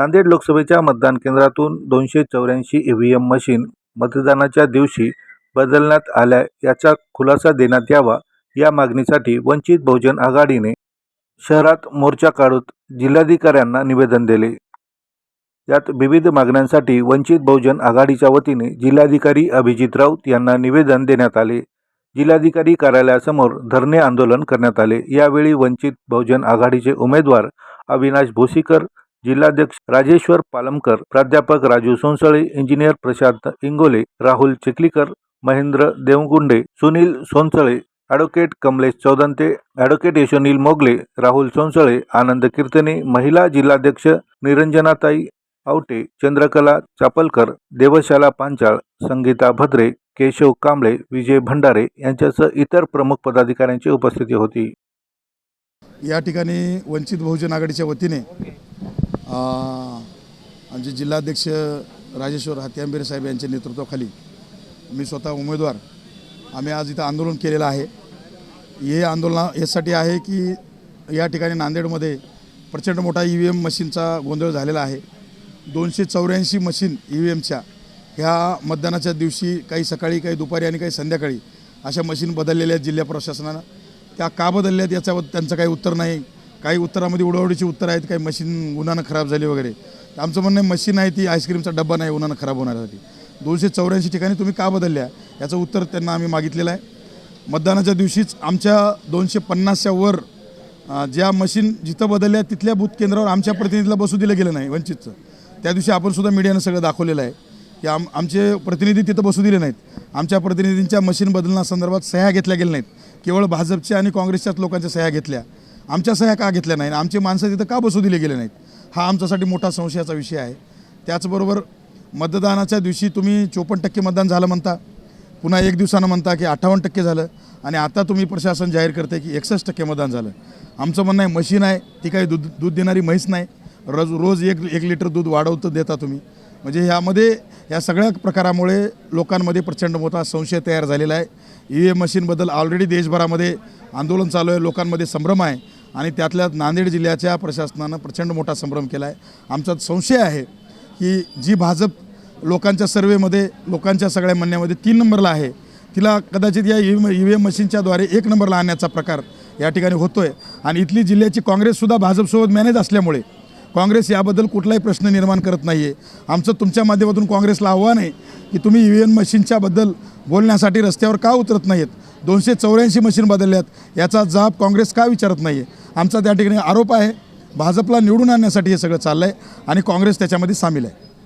नांदेड लोकसभेच्या मतदान केंद्रातून दोनशे चौऱ्याऐंशी ईव्हीएम मशीन मतदानाच्या दिवशी बदलण्यात आल्या याचा खुलासा देण्यात यावा या मागणीसाठी वंचित बहुजन आघाडीने शहरात मोर्चा काढून जिल्हाधिकाऱ्यांना निवेदन दिले. यात विविध मागण्यांसाठी वंचित बहुजन आघाडीच्या वतीने जिल्हाधिकारी अभिजित राऊत यांना निवेदन देण्यात आले. जिल्हाधिकारी कार्यालयासमोर धरणे आंदोलन करण्यात आले. यावेळी वंचित बहुजन आघाडीचे उमेदवार अविनाश भोसीकर जिल्हाध्यक्ष राजेश्वर पालमकर प्राध्यापक Raju Sonsale engineer Prashant Ingole Rahul Chikhlikar Mahendra Devgunde Sunil Sonsale advocate Kamlesh Chaudante advocate Yashonil Mogle Rahul Sonsale Anand Kirtane महिला जिल्हाध्यक्ष निरंजनाताई आवटे चंद्रकला चापलकर देवशाला पांचाळ संगीता भद्रे केशव कांबळे विजय भंडारे यांच्यासह इतर प्रमुख पदाधिकाऱ्यांची उपस्थिती होती. या ठिकाणी वंचित बहुजन आघाडीच्या वतीने आमचे जिल्हाध्यक्ष राजेश्वर हत्यांबेरे साहेब यांच्या नेतृत्वाखाली मी स्वतः उमेदवार. आम्ही आज इथं आंदोलन केलेलं आहे. हे आंदोलन यासाठी आहे की या ठिकाणी नांदेडमध्ये प्रचंड मोठा ई व्ही एम मशीनचा गोंधळ झालेला आहे. दोनशे चौऱ्याऐंशी मशीन ई व्ही एमच्या ह्या मतदानाच्या दिवशी काही सकाळी काही दुपारी आणि काही संध्याकाळी अशा मशीन बदललेल्या आहेत जिल्हा प्रशासनानं. त्या का बदलल्या आहेत याच्यावर त्यांचं काही उत्तर नाही. काही उत्तरामध्ये उडवडीची उत्तर आहेत काही मशीन उन्हानं खराब झाली वगैरे. तर आमचं म्हणणं आहे मशीन आहे ती आईस्क्रीमचा डब्बा नाही उन्हानं खराब होण्यासाठी. दोनशे चौऱ्याऐंशी ठिकाणी तुम्ही का बदलल्या? याचं उत्तर त्यांना आम्ही मागितलेलं आहे. मतदानाच्या दिवशीच आमच्या दोनशे पन्नासच्या वर ज्या मशीन जिथं बदलल्या तिथल्या बूथ केंद्रावर आमच्या प्रतिनिधीला बसू दिलं गेलं नाही वंचितचं. त्या दिवशी आपणसुद्धा मीडियानं सगळं दाखवलेलं आहे की आम आमचे प्रतिनिधी तिथं बसू दिले नाहीत. आमच्या प्रतिनिधींच्या मशीन बदलण्यासंदर्भात सह्या घेतल्या गेल्या नाहीत. केवळ भाजपच्या आणि काँग्रेसच्याच लोकांच्या सह्या घेतल्या. आमच्या सह्या का घेतल्या नाही आमची माणसं तिथं का बसू दिले गेले नाहीत? हा आमच्यासाठी मोठा संशयाचा विषय आहे. त्याचबरोबर मतदानाच्या दिवशी तुम्ही चोपन्न टक्के मतदान झालं म्हणता. पुन्हा एक दिवसानं म्हणता की अठ्ठावन्न टक्के झालं. आणि आता तुम्ही प्रशासन जाहीर करते की एकसष्ट टक्के मतदान झालं. आमचं म्हणणं आहे मशीन आहे ती काही दूध दूध देणारी म्हैस नाही. रोज रोज एक एक लिटर दूध वाढवतं देता तुम्ही. म्हणजे ह्यामध्ये या सगळ्या प्रकारामुळे लोकांमध्ये प्रचंड मोठा संशय तयार झालेला आहे. ई व्ही एम मशीनबद्दल ऑलरेडी देशभरामध्ये आंदोलन चालू आहे लोकांमध्ये संभ्रम आहे. आणि त्यातल्या नांदेड जिल्ह्याच्या प्रशासनानं प्रचंड मोठा संभ्रम केला आहे आमचा संशय आहे की जी भाजप लोकांच्या सर्वेमध्ये लोकांच्या सगळ्या म्हणण्यामध्ये तीन नंबरला आहे. तिला कदाचित या ई व्ही एम मशीनच्याद्वारे एक नंबरला आणण्याचा प्रकार या ठिकाणी होतो आहे आणि इथली जिल्ह्याची काँग्रेससुद्धा भाजपसोबत मॅनेज असल्यामुळे काँग्रेस याबद्दल कुठलाही प्रश्न निर्माण करत नाही आहे आमचं तुमच्या माध्यमातून काँग्रेसला आव्हान आहे की तुम्ही ई व्ही एम मशीनच्याबद्दल बोलण्यासाठी रस्त्यावर का उतरत नाही आहेत दोनशे चौऱ्याऐंशी मशीन बदलल्यात. याचा जाब काँग्रेस का विचारत नाही आहे आमचा त्या ठिकाणी आरोप आहे भाजपला निवडून आणण्यासाठी हे सगळं चाललं आहे आणि काँग्रेस त्याच्यामध्ये सामील आहे.